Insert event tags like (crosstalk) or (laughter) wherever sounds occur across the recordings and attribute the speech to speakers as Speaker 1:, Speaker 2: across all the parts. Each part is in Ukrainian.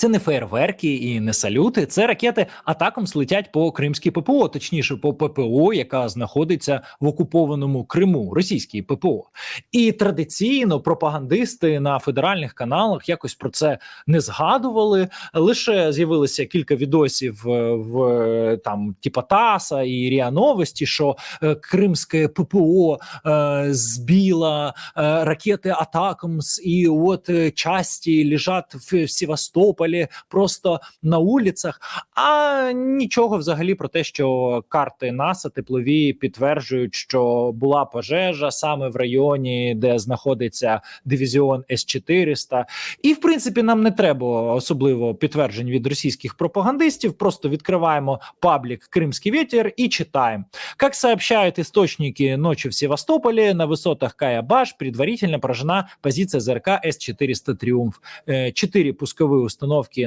Speaker 1: Це не фейерверки і не салюти. Це ракети атаком слетять по кримській ППО, точніше по ППО, яка знаходиться в окупованому Криму, російській ППО. І традиційно пропагандисти на федеральних каналах якось про це не згадували. Лише з'явилося кілька відосів е, в е, там типа ТАСА і РІА Новості, що е, кримське ППО е, збила е, ракети Атакамс, і от часті лежать в, в Севастополі просто на вулицях. А нічого взагалі про те, що карти НАСА теплові підтверджують, що була пожежа саме в районі, де знаходиться дивізіон С 400 І в принципі, нам не треба особливо підтверджень від російських пропагандистів. Просто відкриваємо паблік Кримський ветер і читаем. Как сообщают источники ночи в Севастополе, на высотах Кая-Баш предварительно поражена позиция ЗРК С-400 «Триумф». Э, Четыре пусковые установки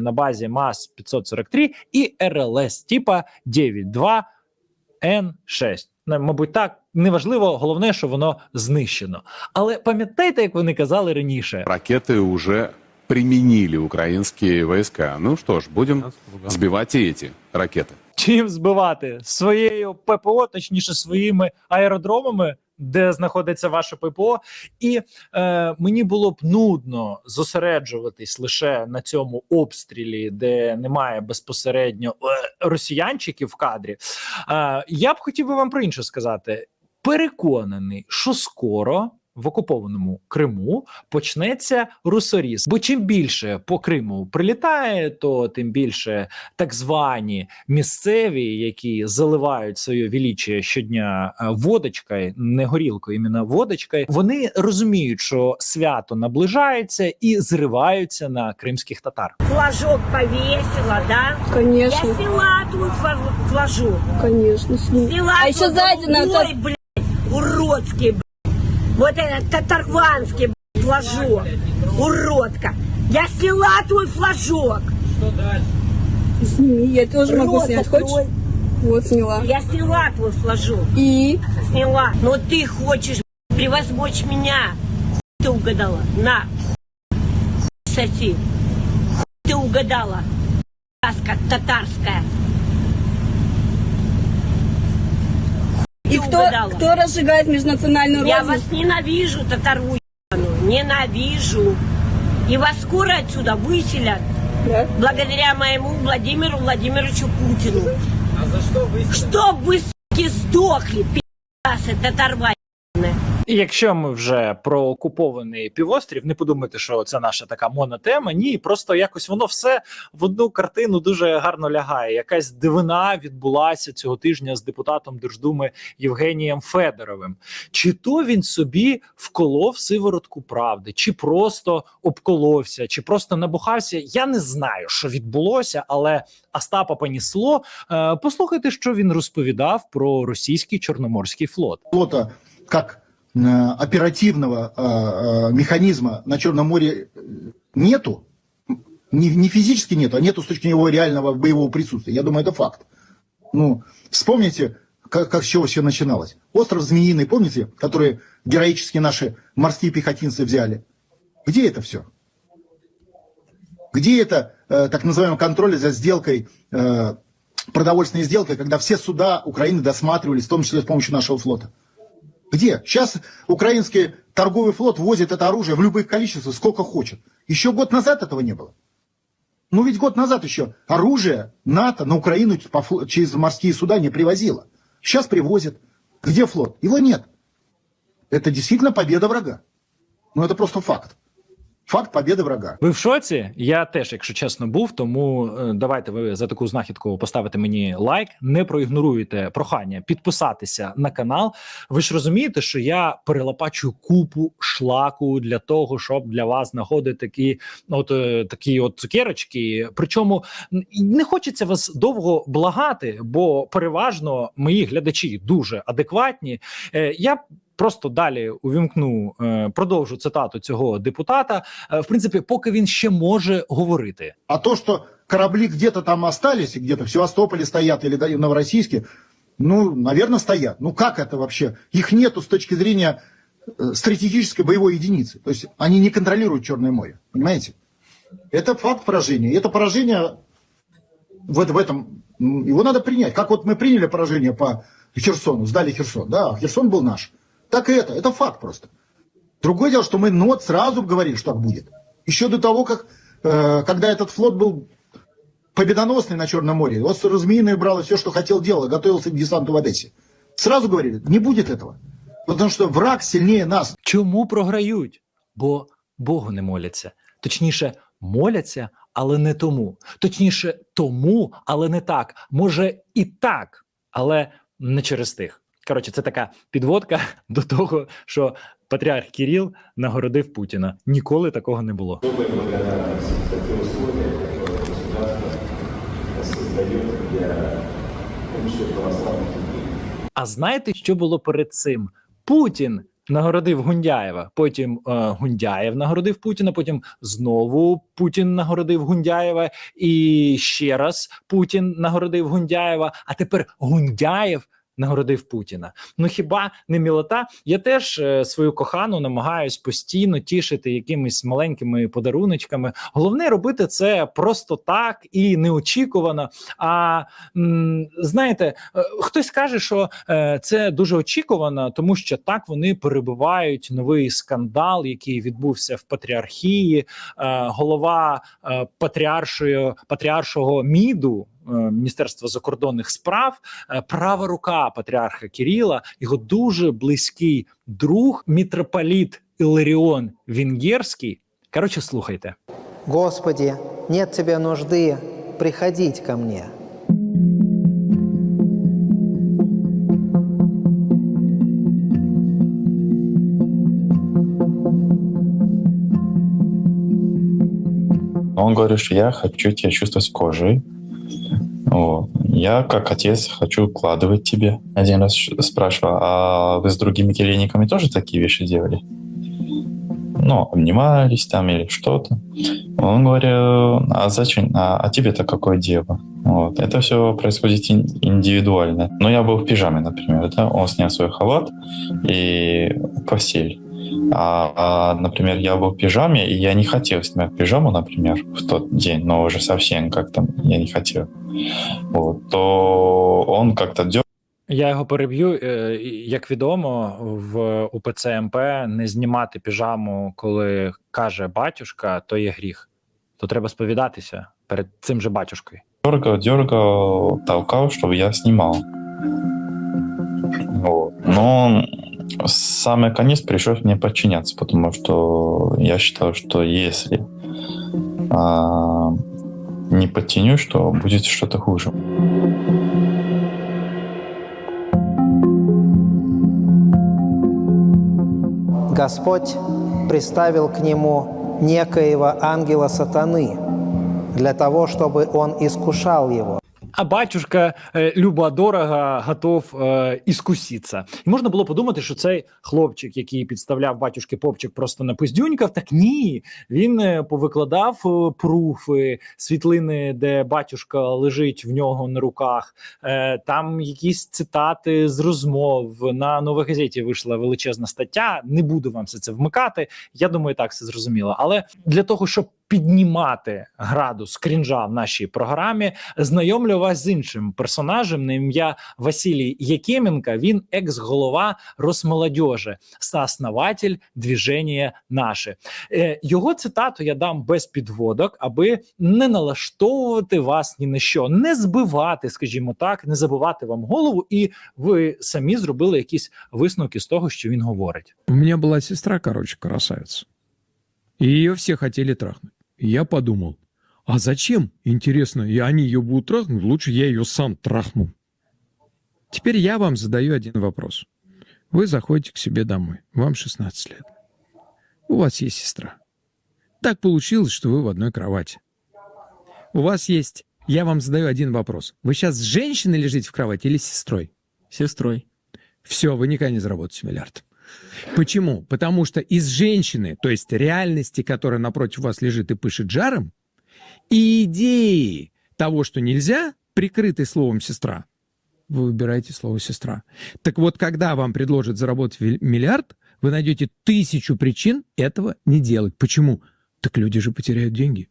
Speaker 1: на базе МАЗ-543 и РЛС типа 9.2Н6. Ну, Мабуть, так неважливо, головне, що воно знищено. Але пам'ятаєте, як вони казали раніше?
Speaker 2: Ракеты уже применили украинские войска. Ну что ж, будем сбивать и эти ракеты.
Speaker 1: чим збивати своєю ППО, точніше своїми аеродромами, Де знаходиться ваше ППО, і е, мені було б нудно зосереджуватись лише на цьому обстрілі, де немає безпосередньо е, росіянчиків в кадрі. Е, я б хотів би вам про інше сказати. Переконаний, що скоро. В окупованому Криму почнеться русоріз. Бо чим більше по Криму прилітає, то тим більше так звані місцеві, які заливають своє величие щодня е, водочкою, не горілкою, іменно водочкою, вони розуміють, що свято наближається і зриваються на кримських татар.
Speaker 3: Флажок повесила, да? Я
Speaker 4: Конечно,
Speaker 3: сняла твой фла- флажок.
Speaker 4: конечно.
Speaker 3: Сняла
Speaker 4: А еще сзади на
Speaker 3: голубой, блядь, уродский, блядь. Вот этот татарванский, флажок. Уродка. Я сняла твой флажок.
Speaker 4: сними, я тоже могу
Speaker 3: Рот
Speaker 4: снять.
Speaker 3: открой.
Speaker 4: Хочешь? Вот сняла.
Speaker 3: Я сняла твой флажок.
Speaker 4: И
Speaker 3: Сняла. Но ты хочешь превозмочь меня. Ты угадала. На. Соси. Ты угадала. Сказка татарская.
Speaker 4: и
Speaker 3: Ты
Speaker 4: кто,
Speaker 3: угадала.
Speaker 4: кто разжигает межнациональную
Speaker 3: Я
Speaker 4: рознь?
Speaker 3: вас ненавижу, татарву ебаную. Ненавижу. И вас скоро отсюда выселят.
Speaker 4: Да?
Speaker 3: Благодаря моему Владимиру Владимировичу Путину. А за что выселят? Чтоб вы, суки, сдохли, пи***асы, татарва ебаная.
Speaker 1: І якщо ми вже про окупований півострів, не подумайте, що це наша така монотема. Ні, просто якось воно все в одну картину дуже гарно лягає. Якась дивина відбулася цього тижня з депутатом Держдуми Євгенієм Федоровим. Чи то він собі вколов сиворотку правди, чи просто обколовся, чи просто набухався. Я не знаю, що відбулося, але Остапа понісло. Е, Послухайте, що він розповідав про російський чорноморський флот.
Speaker 5: флота э, оперативного э, э, механизма на Черном море э, нету, не, не физически нету, а нету с точки его реального боевого присутствия. Я думаю, это факт. Ну, вспомните, как, как с чего все начиналось. Остров Змеиный, помните, который героически наши морские пехотинцы взяли? Где это все? Где это э, так называемый контроль за сделкой, э, продовольственной сделкой, когда все суда Украины досматривались, в том числе с помощью нашего флота? Где? Сейчас украинский торговый флот возит это оружие в любых количествах, сколько хочет. Еще год назад этого не было. Ну ведь год назад еще оружие НАТО на Украину через морские суда не привозило. Сейчас привозит. Где флот? Его нет. Это действительно победа врага. Ну это просто факт. Факт победы врага.
Speaker 1: Ви в шоці? Я теж, якщо чесно, був. Тому е, давайте ви за таку знахідку поставите мені лайк. Не проігноруйте прохання підписатися на канал. Ви ж розумієте, що я перелопачую купу шлаку для того, щоб для вас знаходити такі, от е, такі от цукерочки. Причому не хочеться вас довго благати, бо переважно мої глядачі дуже адекватні. Е, Я просто далі увімкну, е, продовжу цитату цього депутата. Е, В принципі, поки він ще може говорити.
Speaker 5: А то, что корабли где-то там остались, и где-то в Севастополе стоят или да, в Новороссийске, ну, наверное, стоят. Ну, как это вообще? Их нету с точки зрения э, стратегической боевой единицы. То есть они не контролируют Черное море, понимаете? Это факт поражения. И это поражение в, в этом, м, его надо принять. Как вот мы приняли поражение по Херсону, сдали Херсон, да, Херсон был наш. Так и это, это факт просто. Другое дело, что мы ну, вот сразу говорили, что так будет. Еще до того, как, э, когда этот флот был победоносный на Черном море, вот Змеиное брало все, что хотел, делал, готовился к десанту в Одессе. Сразу говорили, не будет этого. Потому что враг сильнее нас.
Speaker 1: Чому програють? Бо Богу не моляться. Точніше, моляться, але не тому. Точніше, тому, але не так. Може, і так, але не через тих. Коротше, це така підводка (laughs) до того, що патріарх Кіріл нагородив Путіна. Ніколи такого не було. А знаєте, що було перед цим? Путін нагородив Гундяєва. Потім е, Гундяєв нагородив Путіна. Потім знову Путін нагородив Гундяєва, і ще раз Путін нагородив Гундяєва. А тепер Гундяєв нагородив Путіна. Ну хіба не мілота? Я теж е, свою кохану намагаюсь постійно тішити якимись маленькими подаруночками. Головне робити це просто так і неочікувано. А м, знаєте, е, хтось каже, що е, це дуже очікувано, тому що так вони перебувають новий скандал, який відбувся в патріархії. Е, голова е, патріаршої патріаршого міду. Е, Міністерства закордонних справ, е, права рука патріарха Кіріла, його дуже близький друг, мітрополіт Іларіон Вінгерський. Коротше, слухайте.
Speaker 6: Господи, нет тебе нужды приходить ко мне.
Speaker 7: Он говорит, что я хочу тебя чувствовать кожей. Я, как отец, хочу укладывать тебе. Один раз спрашивал, а вы с другими келейниками тоже такие вещи делали? Ну, обнимались там или что-то. Он говорил, а зачем? А, а тебе-то какое дело? Вот. Это все происходит ин- индивидуально. Но я был в пижаме, например. Да? Он снял свой халат и постель. А, а, например, я был в пижаме, и я не хотел снимать пижаму, например, в тот день, но уже совсем как-то я не хотел. Вот, то он как-то дер...
Speaker 1: Я його переб'ю. Е, Як відомо, в УПЦ МП не знімати піжаму, коли каже батюшка, то є гріх. То треба сповідатися перед цим же батюшкою.
Speaker 7: дергал, дергал, толкал, чтобы я снимал. Вот. Но самый конец пришлось мне подчиняться, потому что я считал, что если а, не подтянусь, то будет что-то хуже.
Speaker 6: Господь приставил к нему некоего ангела сатаны для того, чтобы он искушал его.
Speaker 1: А батюшка е, люба дорога готов е, іскуситися. І можна було подумати, що цей хлопчик, який підставляв батюшки попчик, просто напиздюнькав. Так ні, він е, повикладав е, пруфи, світлини, де батюшка лежить в нього на руках. Е, там якісь цитати з розмов. На новій газеті вийшла величезна стаття. Не буду вам все це вмикати. Я думаю, так все зрозуміло. Але для того, щоб піднімати градус крінжа в нашій програмі, знайомлю вас з іншим персонажем на ім'я Василій Якименка. Він екс-голова Росмолодежі, сооснователь движення наше. Його цитату я дам без підводок, аби не налаштовувати вас ні на що, не збивати, скажімо так, не забивати вам голову, і ви самі зробили якісь висновки з того, що він говорить.
Speaker 8: У меня была сестра, короче, красавица. И ее все хотели трахнуть. Я подумал, а зачем, интересно, и они ее будут трахнуть, лучше я ее сам трахну. Теперь я вам задаю один вопрос. Вы заходите к себе домой, вам 16 лет. У вас есть сестра. Так получилось, что вы в одной кровати. У вас есть... Я вам задаю один вопрос. Вы сейчас с женщиной лежите в кровати или с сестрой?
Speaker 9: Сестрой.
Speaker 8: Все, вы никогда не заработаете миллиард. Почему? Потому что из женщины, то есть реальности, которая напротив вас лежит и пышет жаром, и идеи того, что нельзя, прикрытой словом «сестра», вы выбираете слово «сестра». Так вот, когда вам предложат заработать миллиард, вы найдете тысячу причин этого не делать. Почему? Так люди же потеряют деньги.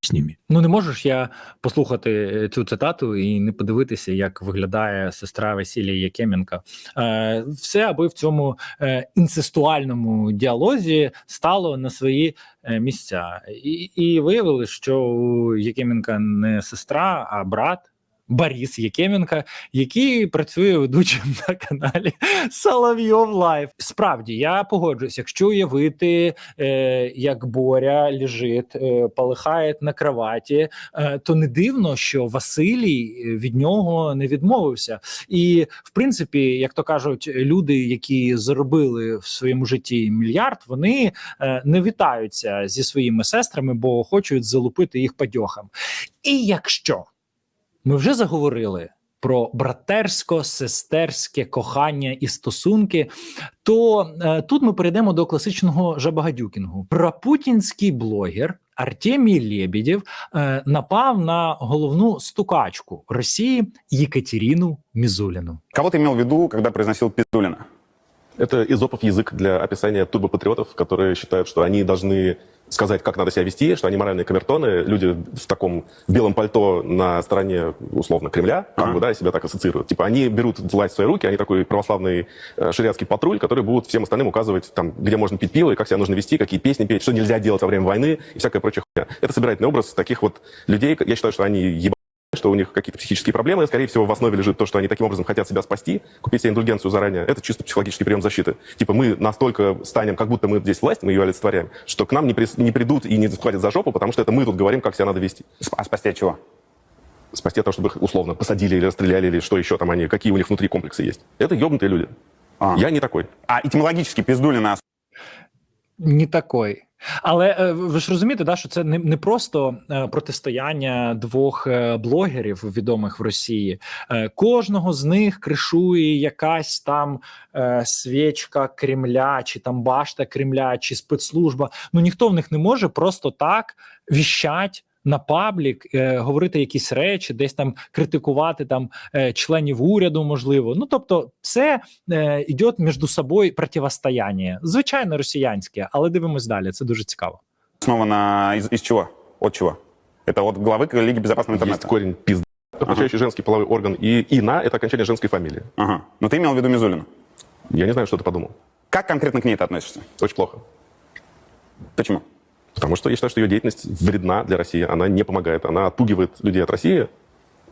Speaker 8: С ними.
Speaker 1: Ну не можеш я послухати е, цю цитату і не подивитися, як виглядає сестра Василія Якеменка. Е, все, аби в цьому е, інцестуальному діалозі стало на свої місця, і, і виявили, що у Якеменка не сестра, а брат. Борис Єкеменка, який працює ведучим на каналі Соловйов Лайф. Справді я погоджуюсь, якщо уявити, е, як Боря лежить, е, полихає на кроваті, е, то не дивно, що Василій від нього не відмовився. І в принципі, як то кажуть, люди, які заробили в своєму житті мільярд, вони е, не вітаються зі своїми сестрами, бо хочуть залупити їх падьохам. І якщо ми вже заговорили про братерсько-сестерське кохання і стосунки, то е, тут ми перейдемо до класичного жабагадюкінгу. Прапутінський блогер Артемій Лєбідєв е, напав на головну стукачку Росії Єкатеріну Мізуліну.
Speaker 9: Кого ти мав в виду, когда произносил Пиздулина?
Speaker 10: Это изопов язык для описания турбопатриотов, которые считают, что они должны сказать, как надо себя вести, что они моральные камертоны, люди в таком белом пальто на стороне, условно, Кремля, как бы, да, себя так ассоциируют. Типа они берут власть в свои руки, они такой православный э, шариатский патруль, который будут всем остальным указывать, там, где можно пить пиво, и как себя нужно вести, какие песни петь, что нельзя делать во время войны и всякая прочая хуйня. Это собирательный образ таких вот людей. Я считаю, что они ебаные, что у них какие-то психические проблемы. Скорее всего, в основе лежит то, что они таким образом хотят себя спасти, купить себе индульгенцию заранее. Это чисто психологический прием защиты. Типа мы настолько станем, как будто мы здесь власть, мы ее олицетворяем, что к нам не, прис- не придут и не схватят за жопу, потому что это мы тут говорим, как себя надо вести.
Speaker 9: А спасти от чего?
Speaker 10: Спасти от того, чтобы их условно посадили или расстреляли, или что еще там они, какие у них внутри комплексы есть. Это ебнутые люди.
Speaker 9: А,
Speaker 10: Я не такой.
Speaker 9: а этимологически Пиздулина
Speaker 1: Не такой. Але е, ви ж розумієте, да, що це не, не просто е, протистояння двох е, блогерів відомих в Росії. Кожного з них кришує якась там свічка Кремля, чи там башта Кремля, чи спецслужба. Ну ніхто в них не може просто так віщать на паблік, е, говорити якісь речі, десь там критикувати там е, членів уряду, можливо. Ну тобто, це е, йде між собою противостояння. Звичайно, росіянське, але дивимось далі. Це дуже цікаво.
Speaker 9: основана из, из чего? От чего? Это от главы Лиги безопасного
Speaker 10: Есть
Speaker 9: интернета.
Speaker 10: корень пизда, означающий женский половой орган, и «ина» — это окончание женской фамилии.
Speaker 9: Ага. Но ты имел в виду Мизулину.
Speaker 10: Я не знаю, что ты подумал.
Speaker 9: Как конкретно к ней ты относишься?
Speaker 10: Очень плохо.
Speaker 9: Почему?
Speaker 10: Потому что я считаю, что ее деятельность вредна для России. Она не помогает. Она отпугивает людей от России,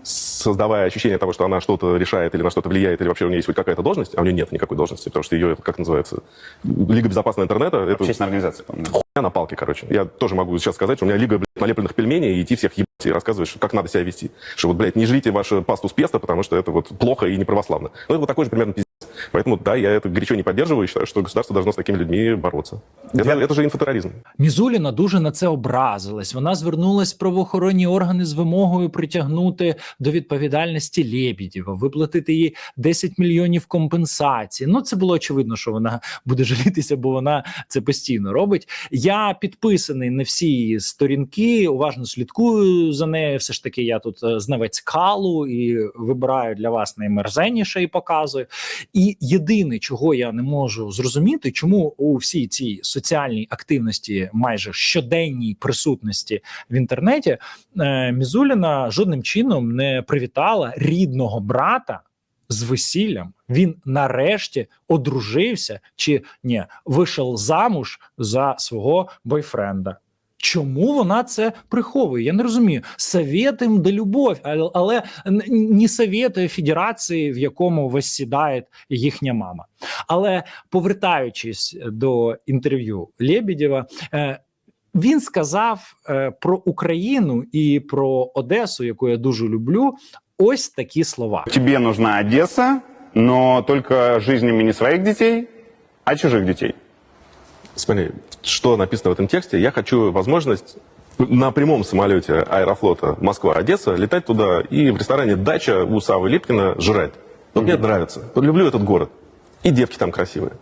Speaker 10: создавая ощущение того, что она что-то решает или на что-то влияет, или вообще у нее есть хоть какая-то должность, а у нее нет никакой должности, потому что ее, как называется, Лига безопасного интернета, это
Speaker 9: Общественная организация, по-моему.
Speaker 10: хуйня на палке, короче. Я тоже могу сейчас сказать, что у меня лига, блядь, налепленных пельменей, и идти всех ебать и рассказывать, как надо себя вести. Что вот, блядь, не жрите вашу пасту с песто, потому что это вот плохо и неправославно. Ну, это вот такой же примерно пиздец. Поэтому, да, я это горячо не поддерживаю и считаю, что государство должно с такими людьми бороться. Это, это же инфотерроризм.
Speaker 1: Мізуліна дуже на це образилась. Вона звернулась в правоохоронні органи з вимогою притягнути до відповідальності Лєбідєва, виплатити їй 10 мільйонів компенсації. Ну це було очевидно, що вона буде жалітися, бо вона це постійно робить. Я підписаний на всі її сторінки, уважно слідкую за нею. Все ж таки, я тут е, знавець калу і вибираю для вас наймерзенніше і показую. І єдине, чого я не можу зрозуміти, чому у всій цій соціальній активності, майже щоденній присутності в інтернеті, е, Мізуліна жодним чином не привітала рідного брата. З весіллям він нарешті одружився чи ні, вийшов замуж за свого бойфренда. Чому вона це приховує? Я не розумію. Совєтим да любов, але, але н- не совєти федерації, в якому восідає їхня мама. Але повертаючись до інтерв'ю Лебедєва, е, він сказав е, про Україну і про Одесу, яку я дуже люблю. Ось такі слова.
Speaker 9: Тебе нужна Одесса, но только жизнями не своих детей, а чужих детей.
Speaker 10: Смотри, что написано в этом тексте. Я хочу возможность на прямом самолете аэрофлота Москва-Одесса летать туда и в ресторане «Дача» у Савы Липкина жрать. Вот мне это нравится. Вот люблю этот город. И девки там красивые.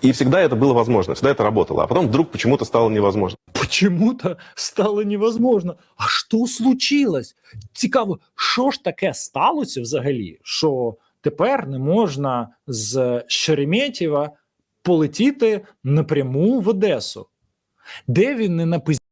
Speaker 10: И всегда это было возможно, всегда это работало. А потом вдруг почему-то стало невозможно.
Speaker 1: Почему-то стало невозможно. А що случилось? Цікаво, що ж таке сталося взагалі? Що тепер не можна з Шереметєва полетіти напряму в Одесу? Де він не написав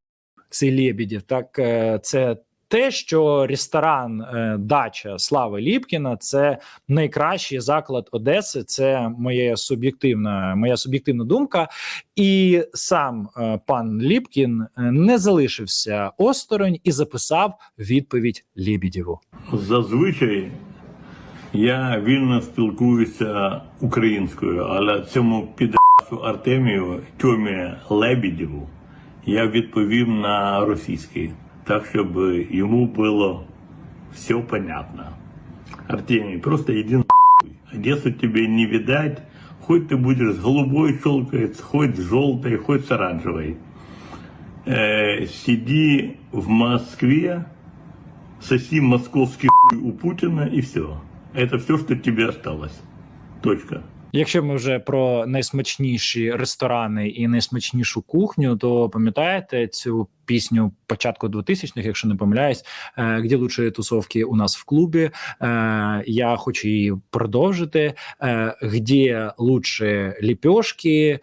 Speaker 1: цей Лебедєв, так е, це те, що ресторан е, Дача Слави Ліпкіна це найкращий заклад Одеси. Це моя суб'єктивна, моя суб'єктивна думка. І сам е, пан Ліпкін не залишився осторонь і записав відповідь Лебедєву.
Speaker 11: Зазвичай я вільно спілкуюся українською, але цьому підрасу Артемію Тьомі Лебедєву я відповів на російський, так щоб йому було все понятно. Артемий, просто иди нахуй. Одессу тебе не видать, хоть ты будешь с голубой щелкать, хоть с желтой, хоть с оранжевой. Э, сиди в Москве, соси московский хуй у Путина и все. Это все, что тебе осталось. Точка.
Speaker 1: Якщо ми вже про найсмачніші ресторани і найсмачнішу кухню, то пам'ятаєте цю пісню початку 2000-х, якщо не помиляюсь, е, «Где лучшие тусовки у нас в клубі. Е, Я хочу її продовжити. Е, Где лучші ліпьошки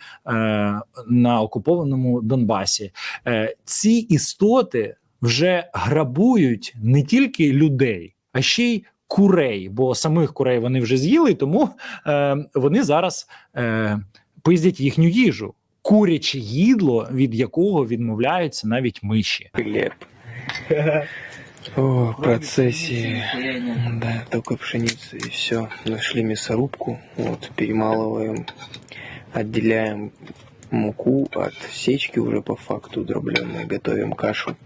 Speaker 1: на окупованому Донбасі. Ці істоти вже грабують не тільки людей, а ще й курей, бо самих курей вони вже з'їли, тому е, вони зараз е, пиздять їхню їжу. Куряче їдло, від якого відмовляються навіть миші.
Speaker 12: О, процессии. Да, только пшеница и все. Нашли мясорубку, вот, перемалываем, отделяем муку от сечки уже по факту дробленной, готовим кашу,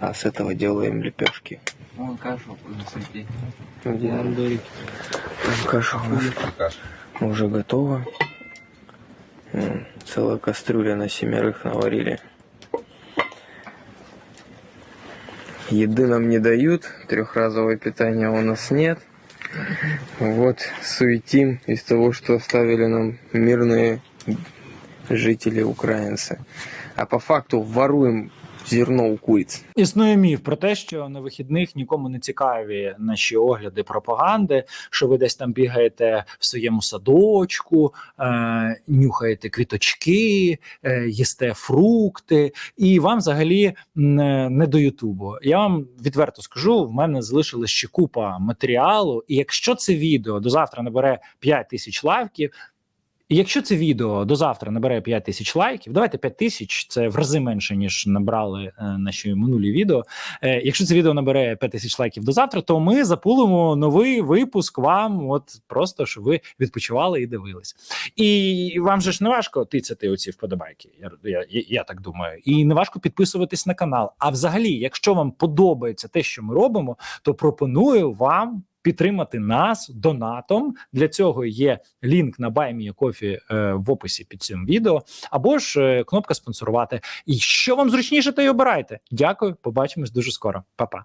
Speaker 12: а с этого делаем лепешки.
Speaker 13: Вон кашу насыпи.
Speaker 12: Где? Там каша у нас уже готова. Целая кастрюля на семерых наварили. Еды нам не дают, трехразовое питание у нас нет. Вот суетим из того, что оставили нам мирные жители украинцы. А по факту воруем зерно у куриц.
Speaker 1: Існує міф про те, що на вихідних нікому не цікаві наші огляди пропаганди, що ви десь там бігаєте в своєму садочку, е, нюхаєте квіточки, е, їсте фрукти, і вам взагалі не, не до Ютубу. Я вам відверто скажу: в мене залишилась ще купа матеріалу, і якщо це відео до завтра набере 5 тисяч лайків. І якщо це відео до завтра набере 5 тисяч лайків, давайте 5 тисяч, це в рази менше ніж набрали е, наші минулі відео. Е, якщо це відео набере 5 тисяч лайків до завтра, то ми запулимо новий випуск вам, от просто щоб ви відпочивали і дивились. І вам же ж не важко тицяти оці вподобайки. Я, я, я, так думаю, і не важко підписуватись на канал. А взагалі, якщо вам подобається те, що ми робимо, то пропоную вам. Підтримати нас донатом для цього є лінк на BuyMeACoffee е, в описі під цим відео, або ж е, кнопка спонсорувати. І що вам зручніше, то й обирайте. Дякую, побачимось дуже скоро. Па-па.